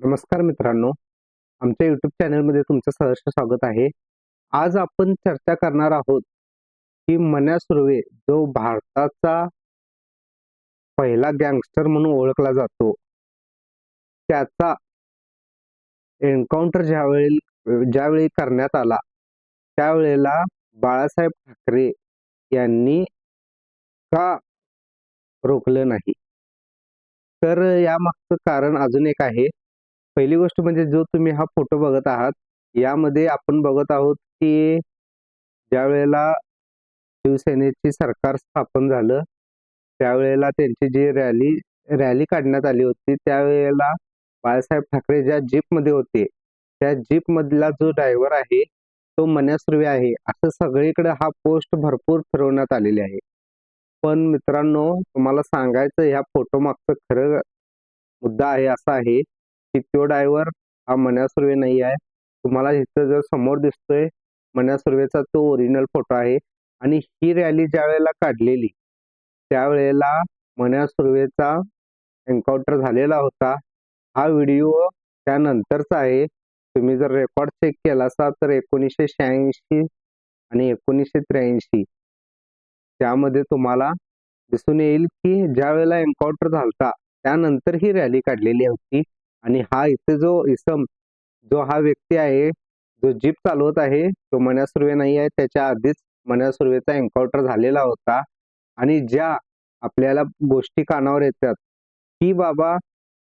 नमस्कार मित्रांनो. आमच्या युट्यूब चॅनलमध्ये तुमचं सहर्ष स्वागत आहे. आज आपण चर्चा करणार आहोत की मन्या सुर्वे जो भारताचा पहिला गँगस्टर म्हणून ओळखला जातो त्याचा एन्काउंटर ज्यावेळी ज्यावेळी करण्यात आला त्यावेळेला बाळासाहेब ठाकरे यांनी का रोखलं नाही? तर यामागचं कारण अजून एक आहे. पहिली गोष्ट म्हणजे जो तुम्ही हा फोटो बघत आहात यामध्ये आपण बघत आहोत की ज्या वेळेला शिवसेनेची सरकार स्थापन झालं त्यावेळेला त्यांची जी रॅली रॅली काढण्यात आली होती त्यावेळेला बाळासाहेब ठाकरे ज्या जीपमध्ये होते त्या जीप मधला जो ड्रायव्हर आहे तो मन्यासुर्वे आहे. असं सगळीकडे हा पोस्ट भरपूर फिरवण्यात आलेले आहे. पण मित्रांनो तुम्हाला सांगायचं ह्या फोटो मागचं खरं मुद्दा आहे असा आहे तो ड्रायव्हर हा मन्या सुर्वे नाही आहे. तुम्हाला इथं जर समोर दिसतोय मन्या सुर्वेचा तो ओरिजिनल फोटो आहे आणि ही रॅली ज्या वेळेला काढलेली त्यावेळेला मन्या सुर्वेचा एन्काउंटर झालेला होता. हा व्हिडिओ त्यानंतरचा आहे. तुम्ही जर रेकॉर्ड चेक केला असाल तर एकोणीसशे शहाऐंशी आणि एकोणीसशे त्र्याऐंशी त्यामध्ये तुम्हाला दिसून येईल की ज्या वेळेला एन्काउंटर झालता त्यानंतर ही रॅली काढलेली होती. आणि हा इथे जो इसम जो हा व्यक्ती आहे जो जीप चालवत आहे तो मन्या सुर्वे नाही आहे. त्याच्या आधीच मन्या सुर्वेचा एन्काउंटर झालेला होता. आणि ज्या आपल्याला गोष्टी कानावर येतात की बाबा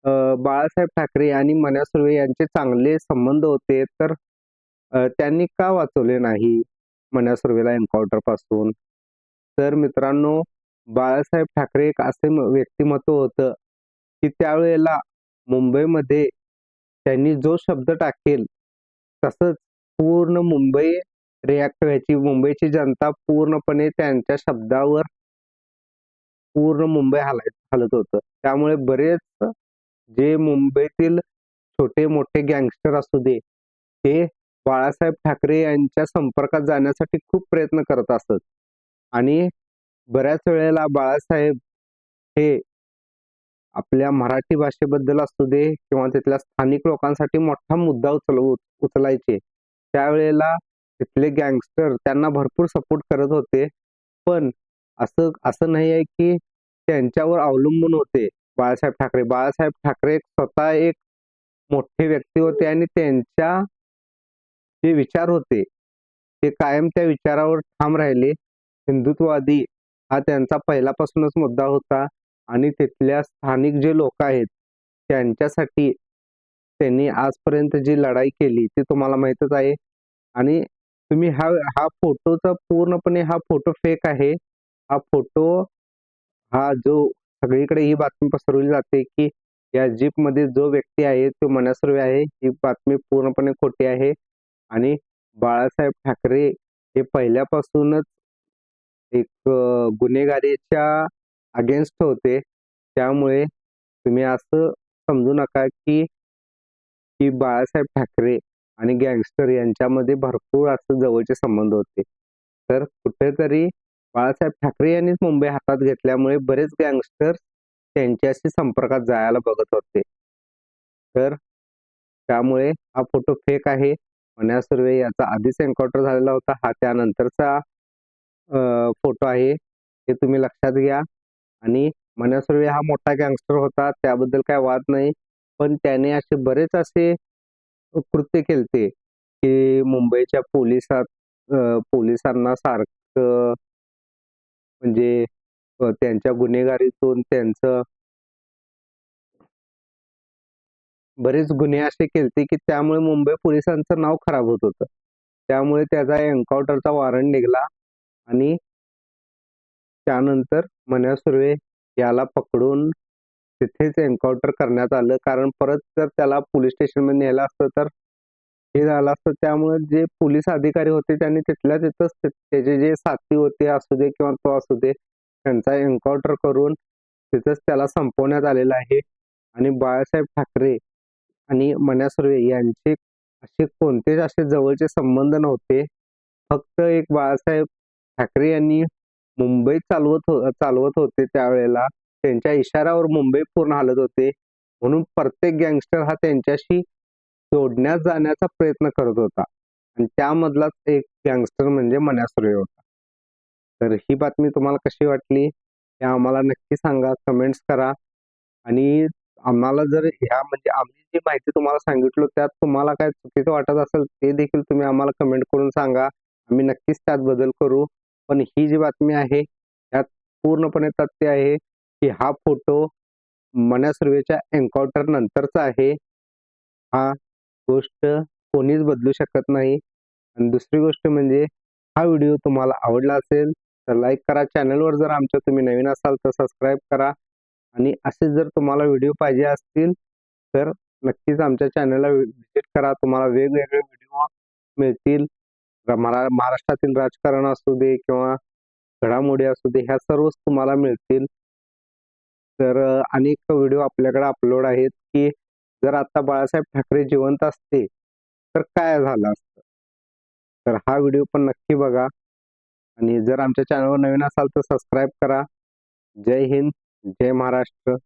बाळासाहेब ठाकरे आणि मन्या सुर्वे यांचे चांगले संबंध होते तर त्यांनी का वाचवले नाही मन्या सुर्वेला एन्काउंटरपासून? तर मित्रांनो बाळासाहेब ठाकरे एक असे व्यक्तिमत्व होतं की त्यावेळेला मुंबईमध्ये त्यांनी जो शब्द टाकेल तसंच पूर्ण मुंबई रिॲक्ट व्हायची. मुंबईची जनता पूर्णपणे त्यांच्या शब्दावर पूर्ण मुंबई हलाय हलत होतं. त्यामुळे बरेच जे मुंबईतील छोटे मोठे गँगस्टर असू दे ते बाळासाहेब ठाकरे यांच्या संपर्कात जाण्यासाठी खूप प्रयत्न करत असत. आणि बऱ्याच वेळेला बाळासाहेब हे आपल्या मराठी भाषेबद्दल असू दे किंवा तिथल्या स्थानिक लोकांसाठी मोठा मुद्दा उचल उचलायचे. त्यावेळेला तिथले गँगस्टर त्यांना भरपूर सपोर्ट करत होते. पण असं असं नाही आहे की त्यांच्यावर अवलंबून होते. बाळासाहेब ठाकरे बाळासाहेब ठाकरे स्वतः एक मोठे व्यक्ती होते आणि त्यांच्या जे विचार होते ते कायम त्या विचारावर ठाम राहिले. हिंदुत्ववादी हा त्यांचा पहिल्यापासूनच मुद्दा होता. आणि तिथल्या स्थानिक जे लोक आहेत त्यांच्यासाठी त्यांनी आजपर्यंत जी लढाई केली ती तुम्हाला माहितच आहे. आणि तुम्ही हा हा फोटोचा पूर्णपणे हा फोटो फेक आहे. हा फोटो हा जो सगळीकडे ही बातमी पसरवली जाते की या जीपमध्ये जो व्यक्ती आहे तो मनसुर्वे आहे. ही बातमी पूर्णपणे खोटी आहे. आणि बाळासाहेब ठाकरे हे पहिल्यापासूनच एक गुन्हेगारीच्या अगेन्स्ट होते. त्यामुळे तुम्ही असं समजू नका की की बाळासाहेब ठाकरे आणि गँगस्टर यांच्यामध्ये भरपूर असं जवळचे संबंध होते. तर कुठेतरी बाळासाहेब ठाकरे यांनीच मुंबई हातात घेतल्यामुळे बरेच गँगस्टर त्यांच्याशी संपर्कात जायला बघत होते. तर त्यामुळे हा फोटो फेक आहे. मन्या सुर्वे याचा आधीच एन्काउंटर झालेला होता. हा त्यानंतरचा फोटो आहे. हे तुम्ही लक्षात घ्या. आणि मन्या सुर्वे हा मोठा गँगस्टर होता त्याबद्दल काय वाद नाही. पण त्याने असे बरेच असे कृत्य केलते की मुंबईच्या पोलिसात पोलिसांना सारखं म्हणजे त्यांच्या गुन्हेगारीतून त्यांचं बरेच गुन्हे असे केलते की त्यामुळे मुंबई पोलिसांचं नाव खराब होत होतं. त्यामुळे त्याचा एन्काउंटरचा वॉरंट निघाला आणि त्यानंतर मन्या सुर्वे याला पकडून तिथेच एन्काउंटर करण्यात आलं. कारण परत जर त्याला पोलीस स्टेशनमध्ये नेलं असतं तर हे झालं असतं. त्यामुळे जे पोलीस अधिकारी होते त्यांनी तिथल्या तिथंच त्याचे जे साथी होते असू दे किंवा तो असू दे त्यांचा एन्काउंटर करून तिथंच त्याला संपवण्यात आलेलं आहे. आणि बाळासाहेब ठाकरे आणि मन्या सुर्वे यांचे असे कोणतेच असे जवळचे संबंध नव्हते. फक्त एक बाळासाहेब ठाकरे यांनी मुंबई चालवत हो चालवत होते त्यावेळेला. त्यांच्या इशाऱ्यावर मुंबई पूर्ण हलत होते. म्हणून प्रत्येक गँगस्टर हा त्यांच्याशी जोडण्यात जाण्याचा प्रयत्न करत होता. आणि त्यामधलाच एक गँगस्टर म्हणजे मन्या होता. तर ही बातमी तुम्हाला कशी वाटली? हे आम्हाला नक्की सांगा. कमेंट्स करा. आणि आम्हाला जर ह्या म्हणजे आम्ही जी माहिती तुम्हाला सांगितलो त्यात तुम्हाला काय चुकीचं वाटत असेल ते देखील तुम्ही आम्हाला कमेंट करून सांगा. आम्ही नक्कीच त्यात बदल करू. पण ही जी बातमी आहे त्यात पूर्णपणे तथ्य आहे की हा फोटो मन्या सुर्वेच्या एन्काउंटर नंतरचा आहे. हा गोष्ट कोणीच बदलू शकत नाही. आणि दुसरी गोष्ट म्हणजे हा व्हिडिओ तुम्हाला आवडला असेल तर लाईक करा. चॅनलवर जर आमच्या तुम्ही नवीन असाल तर सबस्क्राईब करा. आणि असे जर तुम्हाला व्हिडिओ पाहिजे असतील तर नक्कीच आमच्या चॅनलला व्हिजिट करा. तुम्हाला वेगवेगळे व्हिडिओ मिळतील. महाराष्ट्रातील राजकारण असू दे किंवा घडामोडी असू दे ह्या सर्वच तुम्हाला मिळतील. तर अनेक व्हिडिओ आपल्याकडे अपलोड आहेत की जर आता बाळासाहेब ठाकरे जिवंत असते तर काय झालं असतं? तर हा व्हिडिओ पण नक्की बघा. आणि जर आमच्या चॅनलवर नवीन असाल तर सबस्क्राईब करा. जय हिंद जय महाराष्ट्र.